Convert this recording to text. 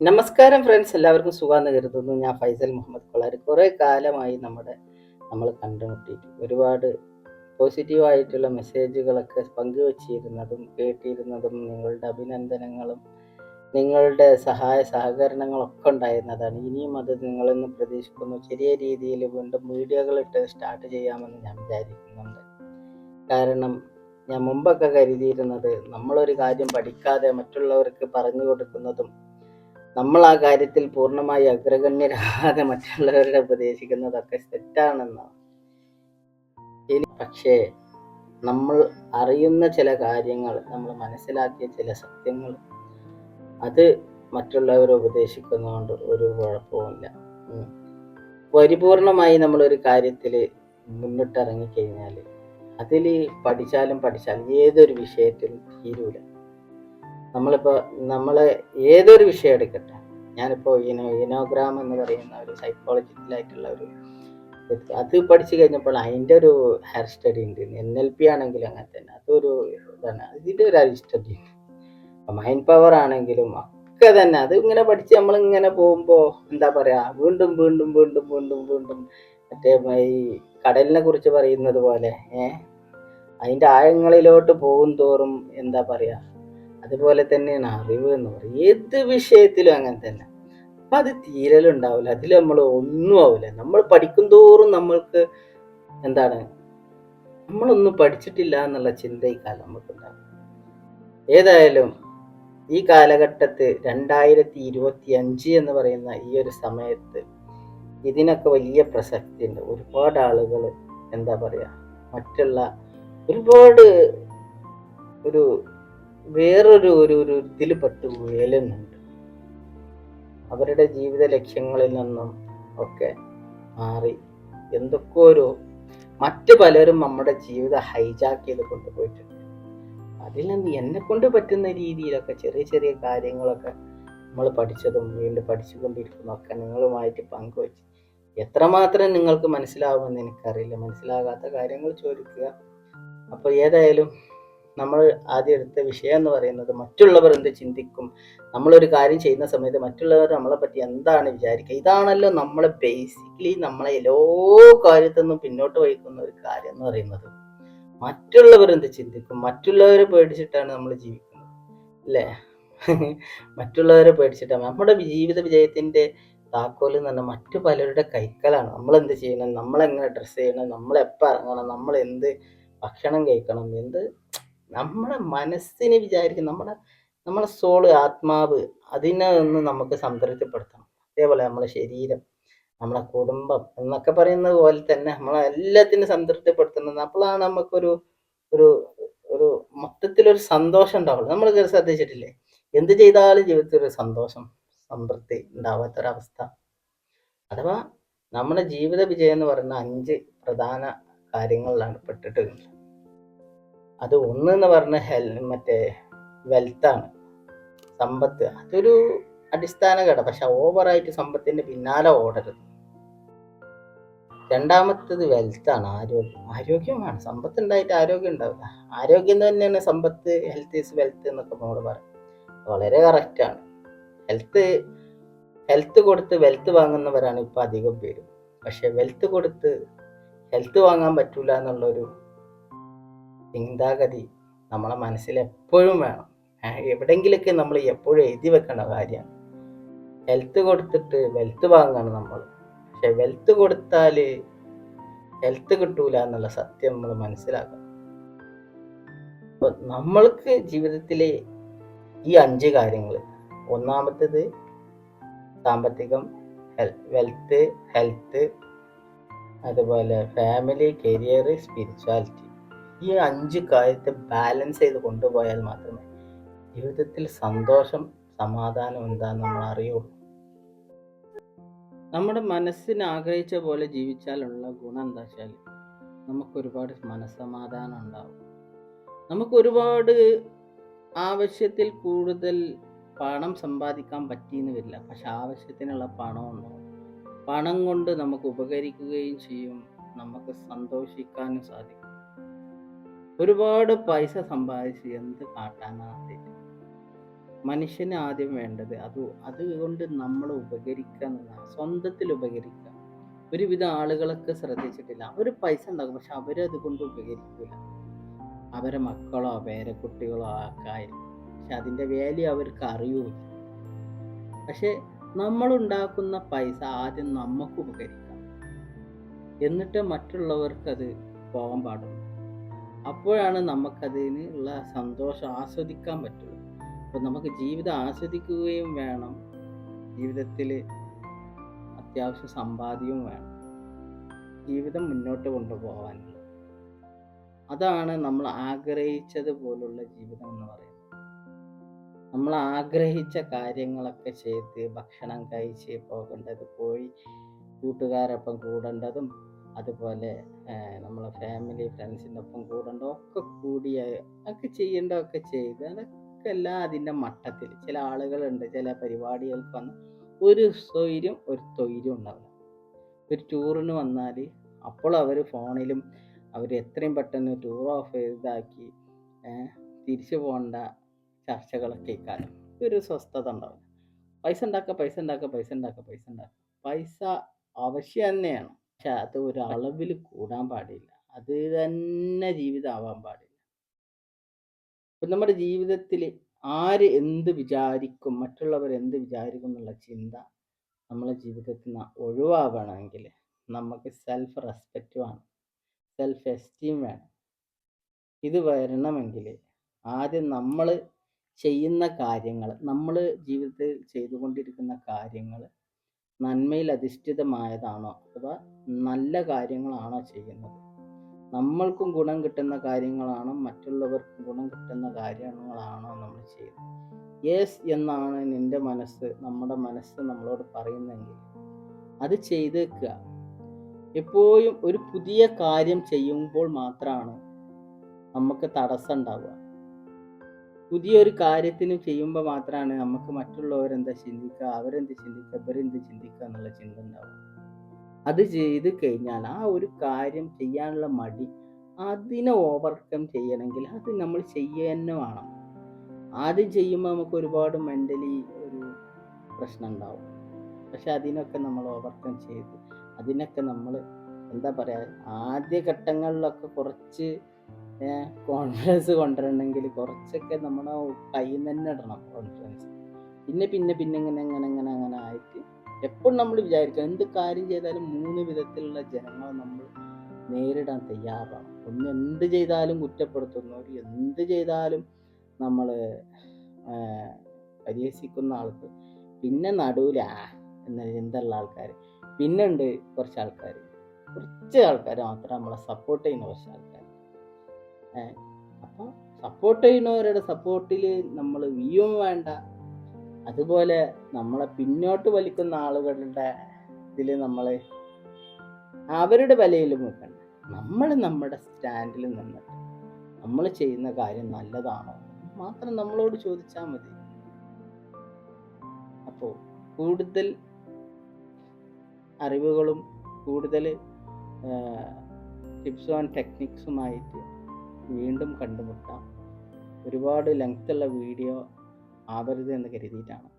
നമസ്കാരം ഫ്രണ്ട്സ് എല്ലാവർക്കും സുഖമെന്ന് കരുതുന്നു. ഞാൻ ഫൈസൽ മുഹമ്മദ് കൊളാരി. കുറേ കാലമായി നമ്മുടെ നമ്മൾ കണ്ടുമുട്ടിയിട്ട് ഒരുപാട് പോസിറ്റീവായിട്ടുള്ള മെസ്സേജുകളൊക്കെ പങ്കുവച്ചിരുന്നതും കേട്ടിരുന്നതും നിങ്ങളുടെ അഭിനന്ദനങ്ങളും നിങ്ങളുടെ സഹായ സഹകരണങ്ങളൊക്കെ ഉണ്ടായിരുന്നതാണ്. ഇനിയും അത് നിങ്ങളെന്ന് പ്രതീക്ഷിക്കുന്നു. ചെറിയ രീതിയിൽ വീണ്ടും വീഡിയോകളിട്ട് സ്റ്റാർട്ട് ചെയ്യാമെന്ന് ഞാൻ വിചാരിക്കുന്നുണ്ട്. കാരണം ഞാൻ മുമ്പൊക്കെ കരുതിയിരുന്നത് നമ്മളൊരു കാര്യം പഠിക്കാതെ മറ്റുള്ളവർക്ക് പറഞ്ഞു കൊടുക്കുന്നതും നമ്മൾ ആ കാര്യത്തിൽ പൂർണമായി അഗ്രഗണ്യരാകാതെ മറ്റുള്ളവരുടെ ഉപദേശിക്കുന്നതൊക്കെ തെറ്റാണെന്നാണ് ഇനി പക്ഷേ നമ്മൾ അറിയുന്ന ചില കാര്യങ്ങൾ നമ്മൾ മനസ്സിലാക്കിയ ചില സത്യങ്ങൾ അത് മറ്റുള്ളവരെ ഉപദേശിക്കുന്നതുകൊണ്ട് ഒരു കുഴപ്പവുമില്ല. പരിപൂർണമായി പരിപൂർണമായി നമ്മളൊരു കാര്യത്തിൽ മുന്നിട്ടിറങ്ങിക്കഴിഞ്ഞാൽ അതിൽ പഠിച്ചാലും പഠിച്ചാലും ഏതൊരു വിഷയത്തിലും തീരൂല. നമ്മളിപ്പോൾ നമ്മൾ ഏതൊരു വിഷയം എടുക്കട്ടെ? ഞാനിപ്പോൾ ഇനോ ഇനോഗ്രാം എന്ന് പറയുന്ന ഒരു സൈക്കോളജിക്കലായിട്ടുള്ള ഒരു അത് പഠിച്ചു കഴിഞ്ഞപ്പോൾ അതിന്റെ ഒരു ഹയർ സ്റ്റഡി ഉണ്ട്. എൻ എൽ പി ആണെങ്കിലും അങ്ങനെ തന്നെ. അതൊരു ഇതാണ്. അതിന്റെ ഒരു ഹയർ സ്റ്റഡി ഉണ്ട്. മൈൻഡ് പവർ ആണെങ്കിലും ഒക്കെ തന്നെ. അത് ഇങ്ങനെ പഠിച്ച് നമ്മളിങ്ങനെ പോകുമ്പോൾ എന്താ പറയുക വീണ്ടും വീണ്ടും വീണ്ടും വീണ്ടും വീണ്ടും മറ്റേ ഈ കടലിനെ കുറിച്ച് പറയുന്നത് പോലെ ഏഹ് അതിന്റെ ആഴങ്ങളിലോട്ട് പോകും തോറും എന്താ പറയുക അതുപോലെ തന്നെയാണ് അറിവ് എന്ന് പറയുന്നത്. ഏത് വിഷയത്തിലും അങ്ങനെ തന്നെ. അപ്പൊ അത് തീരലുണ്ടാവില്ല. അതിൽ നമ്മൾ ഒന്നും ആവില്ല. നമ്മൾ പഠിക്കും തോറും നമ്മൾക്ക് എന്താണ്? നമ്മളൊന്നും പഠിച്ചിട്ടില്ല എന്നുള്ള ചിന്ത ഈ കാലം നമുക്കുണ്ടാവും ഏതായാലും ഈ കാലഘട്ടത്ത് രണ്ടായിരത്തി ഇരുപത്തി അഞ്ച് എന്ന് പറയുന്ന ഈ ഒരു സമയത്ത് ഇതിനൊക്കെ വലിയ പ്രസക്തി ഉണ്ട് ഒരുപാട് ആളുകൾ എന്താ പറയുക മറ്റുള്ള ഒരുപാട് ഒരു വേറൊരു ഒരു ഒരു ഇതിൽ പെട്ട് വേലുന്നുണ്ട് അവരുടെ ജീവിത ലക്ഷ്യങ്ങളിൽ നിന്നും ഒക്കെ മാറി എന്തൊക്കെ ഒരു മറ്റു പലരും നമ്മുടെ ജീവിതം ഹൈജാക്ക് ചെയ്ത് കൊണ്ടുപോയിട്ടുണ്ട്. അതിൽ നിന്ന് എന്നെ കൊണ്ട് പറ്റുന്ന രീതിയിലൊക്കെ ചെറിയ ചെറിയ കാര്യങ്ങളൊക്കെ നമ്മൾ പഠിച്ചതും വീണ്ടും പഠിച്ചുകൊണ്ടിരിക്കുന്നതൊക്കെ നിങ്ങളുമായിട്ട് പങ്കുവച്ച് എത്രമാത്രം നിങ്ങൾക്ക് മനസ്സിലാവുമെന്ന് എനിക്കറിയില്ല. മനസ്സിലാകാത്ത കാര്യങ്ങൾ ചോദിക്കുക. അപ്പോൾ ഏതായാലും നമ്മൾ ആദ്യം എടുത്ത വിഷയം എന്ന് പറയുന്നത് മറ്റുള്ളവർ എന്ത് ചിന്തിക്കും നമ്മളൊരു കാര്യം ചെയ്യുന്ന സമയത്ത് മറ്റുള്ളവർ നമ്മളെ പറ്റി എന്താണ് വിചാരിക്കുക? ഇതാണല്ലോ നമ്മളെ ബേസിക്കലി നമ്മളെ എല്ലാ കാര്യത്തിൽ നിന്നും പിന്നോട്ട് വഹിക്കുന്ന ഒരു കാര്യം എന്ന് പറയുന്നത്. മറ്റുള്ളവർ എന്ത് ചിന്തിക്കും? മറ്റുള്ളവരെ പേടിച്ചിട്ടാണ് നമ്മൾ ജീവിക്കുന്നത്. അല്ലേ? മറ്റുള്ളവരെ പേടിച്ചിട്ടാണ്. നമ്മുടെ ജീവിത വിജയത്തിന്റെ താക്കോൽ എന്ന് പറഞ്ഞാൽ മറ്റു പലരുടെ കൈക്കലാണ്. നമ്മൾ എന്ത് ചെയ്യണം? നമ്മളെങ്ങനെ ഡ്രസ്സ് ചെയ്യണം? നമ്മൾ എപ്പോൾ ഇറങ്ങണം? നമ്മൾ എന്ത് ഭക്ഷണം കഴിക്കണം? എന്ത് നമ്മുടെ മനസ്സിനെ വിചാരിക്കും നമ്മുടെ നമ്മുടെ സോൾ ആത്മാവ് അതിനെ ഒന്ന് നമുക്ക് സംതൃപ്തിപ്പെടുത്തണം. അതേപോലെ നമ്മുടെ ശരീരം നമ്മളെ കുടുംബം എന്നൊക്കെ പറയുന്നത് പോലെ തന്നെ നമ്മളെ എല്ലാത്തിനും സംതൃപ്തിപ്പെടുത്തുന്നത് അപ്പോഴാണ് നമുക്കൊരു ഒരു ഒരു മൊത്തത്തിലൊരു സന്തോഷം ഉണ്ടാവുള്ളൂ. നമ്മൾ ശ്രദ്ധിച്ചിട്ടില്ലേ? എന്ത് ചെയ്താലും ജീവിതത്തിൽ ഒരു സന്തോഷം സംതൃപ്തി ഉണ്ടാവാത്തൊരവസ്ഥ. അഥവാ നമ്മുടെ ജീവിത വിജയം എന്ന് പറയുന്ന അഞ്ച് പ്രധാന കാര്യങ്ങളിലാണ് പെട്ടിട്ടുള്ളത് അത് ഒന്ന് എന്ന് പറഞ്ഞ ഹെൽ മറ്റേ വെൽത്താണ് സമ്പത്ത്. അതൊരു അടിസ്ഥാന ഘടക. പക്ഷെ ഓവറായിട്ട് സമ്പത്തിന്റെ പിന്നാലെ ഓടരുത്. രണ്ടാമത്തത് വെൽത്താണ് ആരോഗ്യം. ആരോഗ്യമാണ്. സമ്പത്ത് ഉണ്ടായിട്ട് ആരോഗ്യം ഉണ്ടാവില്ല. ആരോഗ്യം തന്നെയാണ് സമ്പത്ത് ഹെൽത്ത് ഈസ് വെൽത്ത് എന്നൊക്കെ നമ്മൾ പറയും. വളരെ കറക്റ്റാണ്. ഹെൽത്ത് ഹെൽത്ത് കൊടുത്ത് വെൽത്ത് വാങ്ങുന്നവരാണ് ഇപ്പൊ അധികം പേരും. പക്ഷെ വെൽത്ത് കൊടുത്ത് ഹെൽത്ത് വാങ്ങാൻ പറ്റൂല എന്നുള്ളൊരു ചിന്താഗതി നമ്മളെ മനസ്സിൽ എപ്പോഴും വേണം. എവിടെയെങ്കിലൊക്കെ നമ്മൾ എപ്പോഴും എഴുതി വെക്കേണ്ട കാര്യമാണ്. ഹെൽത്ത് കൊടുത്തിട്ട് വെൽത്ത് വാങ്ങണം നമ്മൾ. പക്ഷെ വെൽത്ത് കൊടുത്താൽ ഹെൽത്ത് കിട്ടൂല എന്നുള്ള സത്യം നമ്മൾ മനസ്സിലാക്കണം. അപ്പൊ നമ്മൾക്ക് ജീവിതത്തിലെ ഈ അഞ്ച് കാര്യങ്ങൾ ഒന്നാമത്തേത് സാമ്പത്തികം വെൽത്ത് ഹെൽത്ത് അതുപോലെ ഫാമിലി കരിയർ സ്പിരിച്വാലിറ്റി ഈ അഞ്ച് കാര്യത്തെ ബാലൻസ് ചെയ്ത് കൊണ്ടുപോയാൽ മാത്രമേ ജീവിതത്തിൽ സന്തോഷം സമാധാനം എന്താന്ന് നമ്മൾ അറിയുള്ളൂ. നമ്മുടെ മനസ്സിന് ആഗ്രഹിച്ച പോലെ ജീവിച്ചാലുള്ള ഗുണം എന്താ വെച്ചാൽ നമുക്ക് ഒരുപാട് മനസ്സമാധാനം ഉണ്ടാവും. നമുക്ക് ഒരുപാട് ആവശ്യത്തിൽ കൂടുതൽ പണം സമ്പാദിക്കാൻ പറ്റിയെന്ന് വരില്ല. പക്ഷെ ആവശ്യത്തിനുള്ള പണം ഉണ്ടാവും. പണം കൊണ്ട് നമുക്ക് ഉപകരിക്കുകയും ചെയ്യും. നമുക്ക് സന്തോഷിക്കാനും സാധിക്കും. ഒരുപാട് പൈസ സമ്പാദിച്ച് എന്ത് കാട്ടാനാണ് മനുഷ്യന് ആദ്യം വേണ്ടത് അത് അതുകൊണ്ട് നമ്മൾ ഉപകരിക്കുക സ്വന്തത്തിൽ ഉപകരിക്കുക. ഒരുവിധം ആളുകളൊക്കെ ശ്രദ്ധിച്ചിട്ടില്ല. അവർ പൈസ ഉണ്ടാക്കും പക്ഷെ അവരത് കൊണ്ട് ഉപകരിക്കില്ല അവരെ മക്കളോ പേരക്കുട്ടികളോ കുട്ടികളോ ആയിരിക്കും പക്ഷെ അതിന്റെ വാല്യൂ അവർക്ക് അറിയൂല പക്ഷെ നമ്മളുണ്ടാക്കുന്ന പൈസ ആദ്യം നമുക്ക് ഉപകരിക്കാം എന്നിട്ട് മറ്റുള്ളവർക്ക് അത് പോകാൻ പാടുള്ളൂ. അപ്പോഴാണ് നമുക്കതിന് ഉള്ള സന്തോഷം ആസ്വദിക്കാൻ പറ്റുള്ളൂ. അപ്പോൾ നമുക്ക് ജീവിതം ആസ്വദിക്കുകയും വേണം. ജീവിതത്തിൽ അത്യാവശ്യം സമ്പാദ്യവും വേണം. ജീവിതം മുന്നോട്ട് കൊണ്ടുപോകാൻ അതാണ് നമ്മൾ ആഗ്രഹിച്ചത് പോലുള്ള ജീവിതം എന്ന് പറയുന്നത്. നമ്മൾ ആഗ്രഹിച്ച കാര്യങ്ങളൊക്കെ ചെയ്ത് ഭക്ഷണം കഴിച്ച് പോകേണ്ടത് പോയി കൂട്ടുകാരൊപ്പം കൂടേണ്ടതും അതുപോലെ നമ്മളെ ഫാമിലി ഫ്രണ്ട്സിന്റെ ഒപ്പം കൂടണ്ടോ ഒക്കെ കൂടിയ ഒക്കെ ചെയ്യേണ്ടതൊക്കെ ചെയ്ത് അതൊക്കെ എല്ലാം അതിന്റെ മട്ടത്തിൽ. ചില ആളുകളുണ്ട് ചില പരിപാടികൾക്ക് വന്ന് ഒരു സ്വൈര്യം ഒരു തൊയ്ര്യം ഉണ്ടാവില്ല. ഒരു ടൂറിന് വന്നാൽ അപ്പോൾ അവർ ഫോണിലും അവർ എത്രയും പെട്ടെന്ന് ടൂർ ഓഫ് ചെയ്താക്കി തിരിച്ചു പോകേണ്ട ചർച്ചകളൊക്കെ ഇക്കാലം ഒരു സ്വസ്ഥത ഉണ്ടാവില്ല. പൈസ ഉണ്ടാക്കുക പൈസ ഉണ്ടാക്കുക പൈസ ഉണ്ടാക്കുക പൈസ ഉണ്ടാക്കുക. പൈസ ആവശ്യം തന്നെയാണ്. പക്ഷെ അത് ഒരു അളവിൽ കൂടാൻ പാടില്ല. അത് തന്നെ ജീവിതം ആവാൻ പാടില്ല. ഇപ്പം നമ്മുടെ ജീവിതത്തിൽ ആര് എന്ത് വിചാരിക്കും മറ്റുള്ളവർ എന്ത് വിചാരിക്കും എന്നുള്ള ചിന്ത നമ്മളെ ജീവിതത്തിൽ നിന്ന് ഒഴിവാവണമെങ്കിൽ നമുക്ക് സെൽഫ് റെസ്പെക്റ്റ് വേണം. സെൽഫ് എസ്റ്റീം വേണം. ഇത് വരണമെങ്കിൽ ആദ്യം നമ്മൾ ചെയ്യുന്ന കാര്യങ്ങൾ നമ്മൾ ജീവിതത്തിൽ ചെയ്തുകൊണ്ടിരിക്കുന്ന കാര്യങ്ങൾ നന്മയിൽ അധിഷ്ഠിതമായതാണോ അഥവാ നല്ല കാര്യങ്ങളാണോ ചെയ്യുന്നത്? നമ്മൾക്കും ഗുണം കിട്ടുന്ന കാര്യങ്ങളാണോ? മറ്റുള്ളവർക്കും ഗുണം കിട്ടുന്ന കാര്യങ്ങളാണോ നമ്മൾ ചെയ്യുന്നത്? യെസ് എന്നാണ് നിന്റെ മനസ്സ് നമ്മുടെ മനസ്സ് നമ്മളോട് പറയുന്നെങ്കിൽ അത് ചെയ്തേക്കുക. എപ്പോഴും ഒരു പുതിയ കാര്യം ചെയ്യുമ്പോൾ മാത്രമാണ് നമുക്ക് തടസ്സം ഉണ്ടാവുക. പുതിയൊരു കാര്യത്തിന് ചെയ്യുമ്പോൾ മാത്രമാണ് നമുക്ക് മറ്റുള്ളവരെന്താ ചിന്തിക്കുക അവരെന്ത് ചിന്തിക്കുക ഇവരെന്ത് ചിന്തിക്കുക എന്നുള്ള ചിന്ത ഉണ്ടാവുക. അത് ചെയ്ത് കഴിഞ്ഞാൽ ആ ഒരു കാര്യം ചെയ്യാനുള്ള മടി അതിനെ ഓവർകം ചെയ്യണമെങ്കിൽ അത് നമ്മൾ ചെയ്യുക വേണം. ആദ്യം ചെയ്യുമ്പോൾ നമുക്ക് ഒരുപാട് മെന്റലി ഒരു പ്രശ്നം ഉണ്ടാവും. പക്ഷെ അതിനൊക്കെ നമ്മൾ ഓവർകം ചെയ്ത് അതിനൊക്കെ നമ്മൾ എന്താ പറയുക ആദ്യ ഘട്ടങ്ങളിലൊക്കെ കുറച്ച് കോൺഫിഡൻസ് കൊണ്ടുവരണമെങ്കിൽ കുറച്ചൊക്കെ നമ്മുടെ കയ്യിൽ നിന്ന് തന്നെ ഇടണം കോൺഫിഡൻസ് പിന്നെ പിന്നെ പിന്നെ ഇങ്ങനെ അങ്ങനെ അങ്ങനെ അങ്ങനെ ആയിട്ട് എപ്പോഴും നമ്മൾ വിചാരിക്കുക എന്ത് കാര്യം ചെയ്താലും മൂന്ന് വിധത്തിലുള്ള ജനങ്ങൾ നമ്മൾ നേരിടാൻ തയ്യാറാണ്. ഒന്ന് എന്ത് ചെയ്താലും കുറ്റപ്പെടുത്തുന്നവർ എന്ത് ചെയ്താലും നമ്മൾ പരിഹസിക്കുന്ന ആൾക്ക്. പിന്നെ നടുവിൽ ആ എന്ന ചിന്തയുള്ള ആൾക്കാർ പിന്നെ ഉണ്ട് കുറച്ച് ആൾക്കാർ കുറച്ച് ആൾക്കാർ മാത്രം നമ്മളെ സപ്പോർട്ട് ചെയ്യുന്ന കുറച്ച് ആൾക്കാർ അപ്പോൾ സപ്പോർട്ട് ചെയ്യുന്നവരുടെ സപ്പോർട്ടിൽ നമ്മൾ വീയും വേണ്ട. അതുപോലെ നമ്മളെ പിന്നോട്ട് വലിക്കുന്ന ആളുകളുടെ ഇതിൽ നമ്മൾ അവരുടെ വിലയിലും നിൽക്കണ്ട. നമ്മൾ നമ്മുടെ സ്റ്റാൻഡിൽ നിന്നിട്ട് നമ്മൾ ചെയ്യുന്ന കാര്യം നല്ലതാണോ മാത്രം നമ്മളോട് ചോദിച്ചാൽ മതി. അപ്പോൾ കൂടുതൽ അറിവുകളും കൂടുതൽ ടിപ്സും ആൻഡ് ടെക്നിക്സുമായിട്ട് വീണ്ടും കണ്ടുമുട്ടാം. ഒരുപാട് ലെങ്ത്തുള്ള വീഡിയോ ആവരുത് എന്ന് കരുതിയിട്ടാണ്.